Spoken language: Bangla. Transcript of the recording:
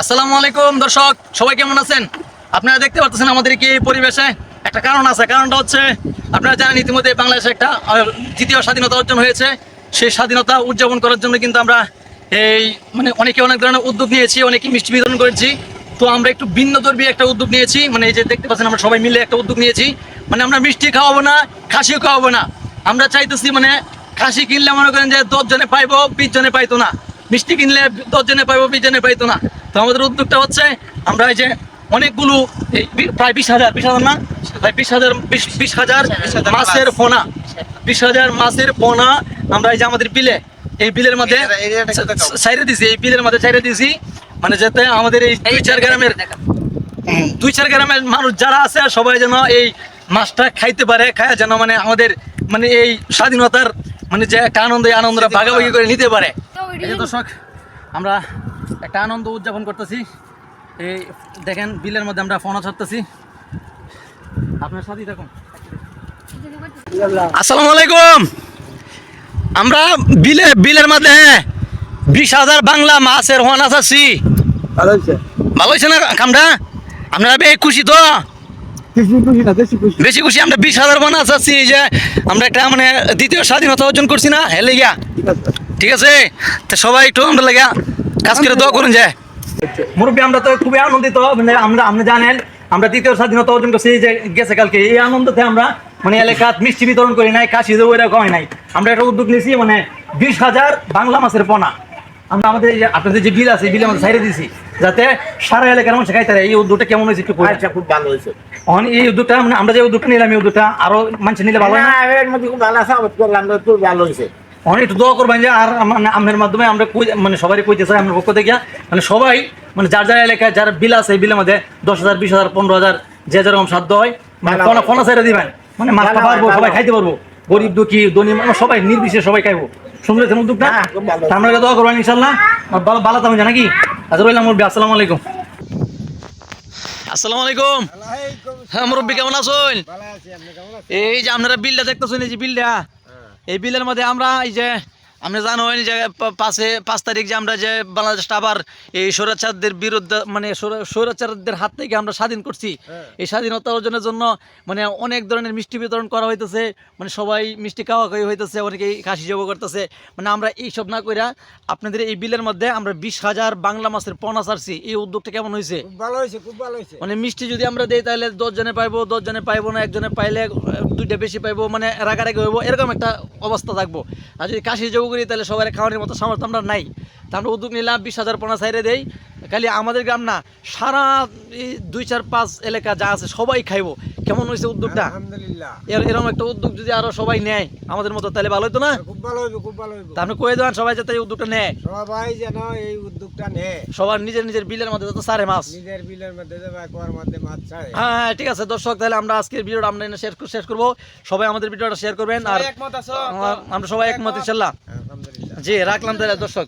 আসসালামু আলাইকুম, দর্শক, সবাই কেমন আছেন? আপনারা দেখতে পাচ্ছেন আমাদের কি পরিবেশে? একটা কারণ আছে, কারণটা হচ্ছে আপনারা জানেন ইতিমধ্যে বাংলাদেশে একটা দ্বিতীয় স্বাধীনতা অর্জন হয়েছে। সেই স্বাধীনতা উদযাপন করার জন্য কিন্তু আমরা এই মানে অনেকে অনেক ধরনের উদ্যোগ নিয়েছি, অনেকে মিষ্টি বিতরণ করেছি। তো আমরা একটু ভিন্ন ধর্মী একটা উদ্যোগ নিয়েছি মানে এই যে দেখতে পাচ্ছেন আমরা সবাই মিলে একটা উদ্যোগ নিয়েছি। মানে আমরা মিষ্টি খাওয়াবো না, খাসিও খাওয়াবো না। আমরা চাইতেছি মানে খাসি কিনলে মনে করেন যে দশ জনে পাইবো বিশ জনে পাইতো না। মিষ্টি কিনলে দশ জনে পাইবো বিশ জনে পাইতো না। তো আমাদের উদ্যোগটা হচ্ছে আমরা এই যে অনেকগুলো প্রায় বিশ হাজার বিশ হাজার না? প্রায় বিশ হাজার বিশ হাজার মাছের পোনা বিশ হাজার মাছের পোনা আমরা এই যে আমাদের বিলে এই বিলের মধ্যে। সাইরে দিছি এই বিলের মধ্যে সাইরে দিছি। মানে যাতে আমাদের এই দুই চার গ্রামের দুই চার গ্রামের মানুষ যারা আছে সবাই যেন এই মাছটা খাইতে পারে খায় যেন মানে আমাদের মানে এই স্বাধীনতার মানে যে একটা আনন্দ আনন্দটা ভাগাভাগি করে নিতে পারে। দর্শক আমরা একটা আনন্দ উদযাপন করতেছি। এই দেখেন বিলের মধ্যে আমরা ফোন ছাড়তেছি। আপনার সাথেই থাকুন। আসসালামু আলাইকুম। আমরা বিলে বিলের মধ্যে বিশ হাজার বাংলা মাছের হোয়ান আছি ভালো হয়েছে? না কামটা আপনারা বেশ খুশি তো? বেশি খুশি আমরা বিশ হাজার বানা আছি যে আমরা একটা মানে দ্বিতীয় স্বাধীনতা অর্জন করছি না? হেলে গিয়া ঠিক আছে? তো সবাই একটু আমরা লাগিয়া কাজ করে দোয়া করুন যায়। মুরব্বী আমরা তো খুবই আনন্দিত মানে আমরা আপনি জানেন আমরা দ্বিতীয় স্বাধীনতা অর্জন করছি যে গেছে কালকে এই আনন্দতে আমরা মানে এলাকাত মিষ্টি বিতরণ করি নাই কাশি দেবো এরকম হয় নাই। আমরা একটা উদ্যোগ নিয়েছি মানে বিশ হাজার বাংলা মাছের পোনা। আমরা আমাদের এই যে আপনাদের যে বিল আছে মধ্যে ছাইড়ে দিয়েছি যাতে সারা এলাকার মানুষ খাইতে পারে। এই উদ্যোগটা কেমন হয়েছে একটু আচ্ছা খুব ভালো হয়েছে। এখন এই উদ্যোগটা মানে আমরা যে উদ্যোগটা নিলাম এই উদ্যোগটা আরও মানুষ নিলে ভালো হয় না? না এর মধ্যে খুব ভালো আছে খুব ভালো হয়েছে। অনেক একটু দোয়া করবেন যে আর মানে আপনার মাধ্যমে আমরা কই- মানে সবারই কইতে চাই আমরা পক্ষ থেকে। মানে সবাই মানে যার যার এলাকায় যার বিল আছে এই বিলের মধ্যে দশ হাজার বিশ হাজার পনেরো হাজার যে যেরকম সাধ্য হয় মানে হয়। ফোনা ছেড়ে দিবেন। মানে মাছটা পারব সবাই খাইতে পারব। গরিব দুঃখী ধনী মানে সবাই নির্বিশেষে সবাই খাইবো। শুনলে তুমি উদ্যোগটা? হ্যাঁ, খুব ভালো। আমরা দোয়া করবেন ইনশাল্লাহ ভালো ভালো থাকবেন নাকি আচ্ছা রইলাম মুরব্বী আসসালামু আলাইকুম। আসসালামু আলাইকুম। হ্যাঁ মুরব্বী কেমন আছেন? ভালো আছি আপনি কেমন আছেন? এই যে আপনারা বিলটা দেখতেছেন এই যে বিলটা। এই বিলের মধ্যে আমরা এই যে আপনি জানেন যে পা- পাশে পাঁচ তারিখ যে আমরা যে বাংলাদেশটা আবার এই স্বৈরাচারদের বিরুদ্ধে মানে স্বৈরা- স্বৈরাচারদের হাত থেকে আমরা স্বাধীন করছি। এই স্বাধীনতা অর্জনের জন্য মানে অনেক ধরনের মিষ্টি বিতরণ করা হইতেছে মানে সবাই মিষ্টি খাওয়া খাওয়া হইতেছে অনেকেই খাসি যোগ করতেছে। মানে আমরা এইসব না কইরা আপনাদের এই বিলের মধ্যে আমরা বিশ হাজার বাংলা মাছের পনা ছাড়ছি। এই উদ্যোগটা কেমন হয়েছে ভালো হয়েছে খুব ভালো হয়েছে মানে মিষ্টি যদি আমরা দেই তাহলে দশজনে পাইবো দশ জনে পাইবো না একজনে পাইলে দুইটা বেশি পাইবো মানে রাগারাগি হইবো এরকম একটা অবস্থা থাকব। আর যদি কাশি যোগ করি, তাহলে সবাই খাওয়ানোর মতো সামর্থ্য আমরা নাই। তা আমরা উদ্যোগ নিলাম, বিশ হাজার পোনা সাইডে দেই। খালি আমাদের গ্রাম না সারা দুই চার পাঁচ এলাকা যা আছে সবাই খাইবো। কেমন হয়েছে উদ্যোগটা? আলহামদুলিল্লাহ। এরকম একটা উদ্যোগ যদি আরও সবাই নেয় আমাদের মতো তাহলে ভালো হতো না? খুব ভালো হইবে খুব ভালো হইবে। তা আপনি কয়ে দেন সবাই যাতে এই উদ্যোগটা নেয়। সবাই যেন এই উদ্যোগটা নেয়। সবার নিজের নিজের বিলের মধ্যে যত সারে মাছ। নিজের বিলের মধ্যে কুয়ার মধ্যে মাছ ছাড়ে। হ্যাঁ হ্যাঁ, ঠিক আছে দর্শক তাহলে আমরা আজকের ভিডিওটা আমরা শেষ শেষ করব। সবাই আমাদের ভিডিওটা শেয়ার করবেন আর একমত আছো? আমরা সবাই একমত? ইনশাল্লাহ। আলহামদুলিল্লাহ। জি রাখলাম তাহলে দর্শক।